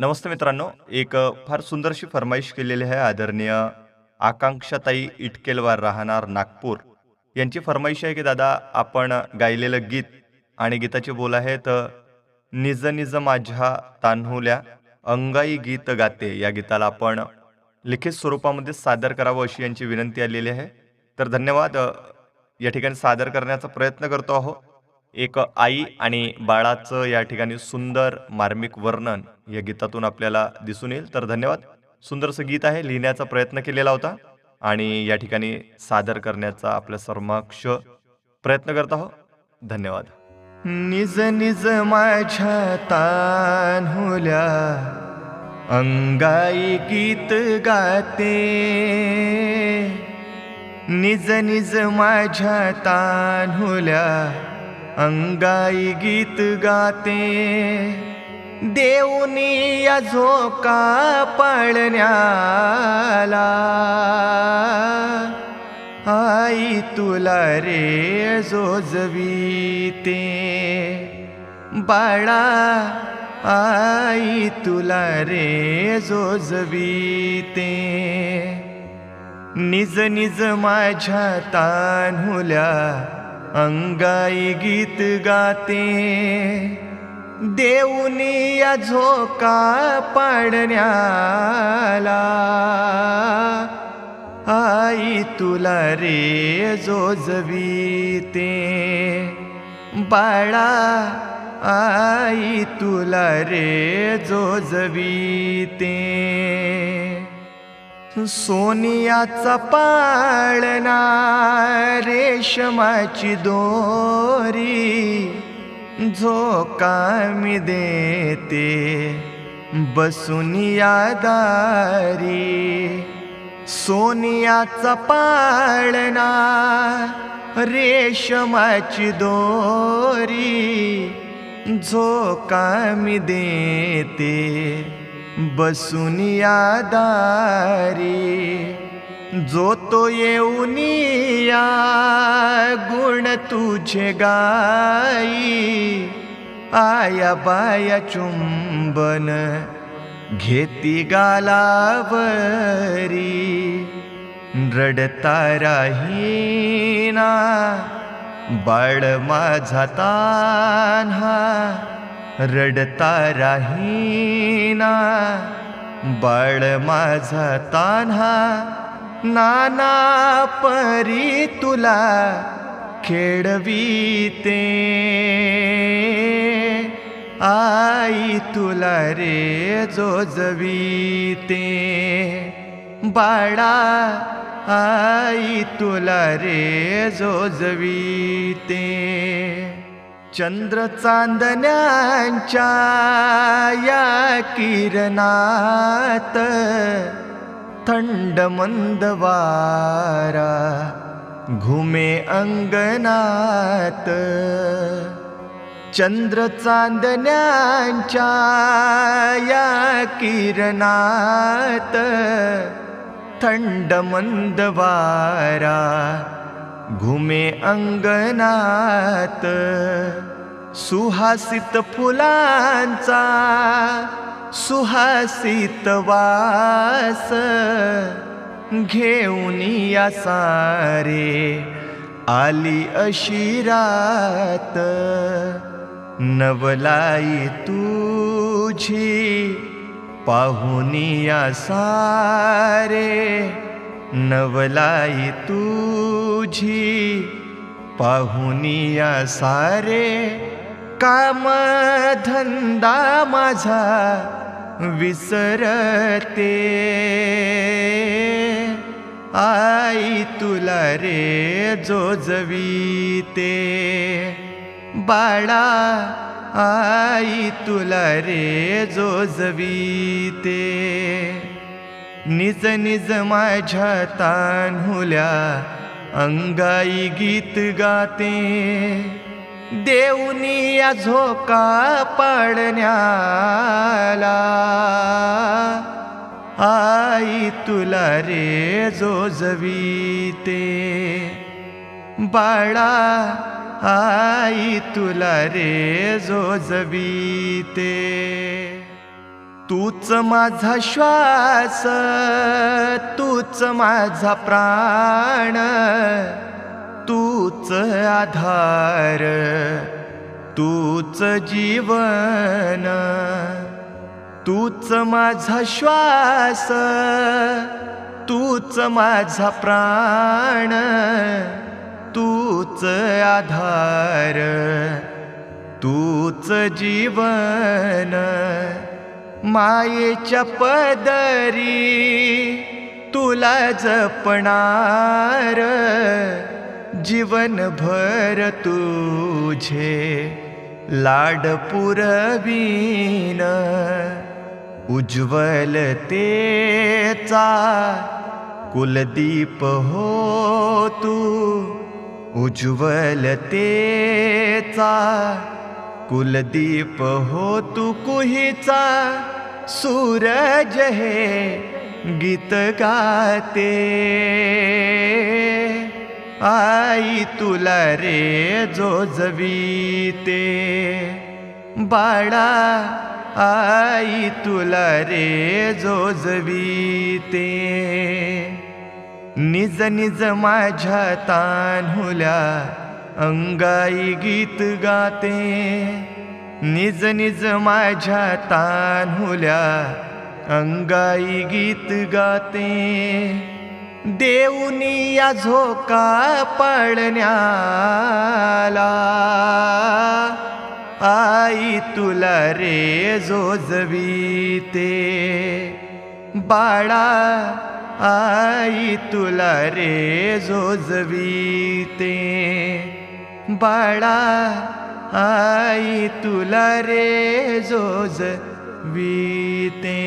नमस्ते मित्रांनो एक फार सुंदरशी फरमाईश केलेली आहे आदरणीय आकांक्षाताई इटकेलवार राहणार नागपूर. यांची फरमाईश आहे की दादा आपण गायलेलं गीत आणि गीताचे बोल आहेत निज निज माझ्या तान्हुल्या अंगाई गीत गाते. या गीताला आपण लिखित स्वरूपामध्ये सादर करावं अशी यांची विनंती आलेली आहे. तर धन्यवाद या ठिकाणी सादर करण्याचा प्रयत्न करतो आहोत. एक आई आणि बाळाचं या ठिकाणी सुंदर मार्मिक वर्णन या गीतातून आपल्याला दिसून येईल. तर धन्यवाद. सुंदरसं गीत आहे लिहिण्याचा प्रयत्न केलेला होता आणि या ठिकाणी सादर करण्याचा आपल्या समक्ष प्रयत्न करत आहो धन्यवाद. निज निज माझ्या तान्हुल्या अंगाई गीत गाते. निज निज माझ्या तान्हुल्या अंगाई गीत गाते. देऊनी या झोका पाळण्याला. आई तुला रे जोजवीते बाळा आई तुला रे जोजवीते निज निज माझ्या तान्हुल्या अंगाई गीत गाते. देऊनी या झोका पाडण्याला. आई तुला रे जोजवीते. बाळा आई तुला रे जोजवीते. सोनियाचा पाळणा रेशमाची दोरी झोका मी देते बसुनियादारी दारी सोनियाचा पाळणा रेशमाची दोरी झोका मी देते. बसून दारी जो तो येऊन या गुण तुझे गाई आया बाया चुंबन घेती गालावरी रडता राहीना बाळ माझा तान्हा रडता राहीना बाळ माझा तान्हा नाना परी तुला खेळवीते. आई तुला रे जोजवीते. बाळा आई तुला रे जोजवीते. चंद्र चांदण्यांच्या या किरणात थंड मंद वारा घुमे अंगणात. चंद्र चांदण्यांच्या या किरणात थंड मंद वारा घुमे अंगणात सुहासित फुलांचा सुहासित वास. घेऊन या सारे आली अशी रात. नवलाई तुझी पाहुनिया सारे. नवलाई तुझी पाहुनिया सारे काम धंदा माझा विसरते. आई तुला रे जोजवीते. बाळा आई तुला रे जोजवीते. निज निज माझ्या तान्हुल्या अंगाई गीत गाते. देऊनी या झोका पाडण्याला. आई तुला रे जोजवीते बाळा आई तुला रे जोजवीते तूच माझा श्वास तूच माझा प्राण तूच आधार तूच जीवन तूच माझा श्वास तूच माझा प्राण तूच आधार तूच जीवन. मायेच्या पदरी तुला जपणार जीवनभर तुझे लाड पुरवीन. उज्ज्वलतेचा कुलदीप हो तू उज्ज्वलतेचा कुलदीप हो तू कुहीचा सूरज हे गीत गाते. आई तुला रे जोजवीते बाळा आई तुला रे जोजवीते निज निज माझ्या तान्हुल्या अंगाई गीत गाते. निज निज माझ्या तान्हुल्या अंगाई गीत गाते. देऊनी या झोका पडण्याला. आई तुला रे जोजवीते. बाळा आई तुला रे जोजवीते. बाळा आई तुला रे जो वीते।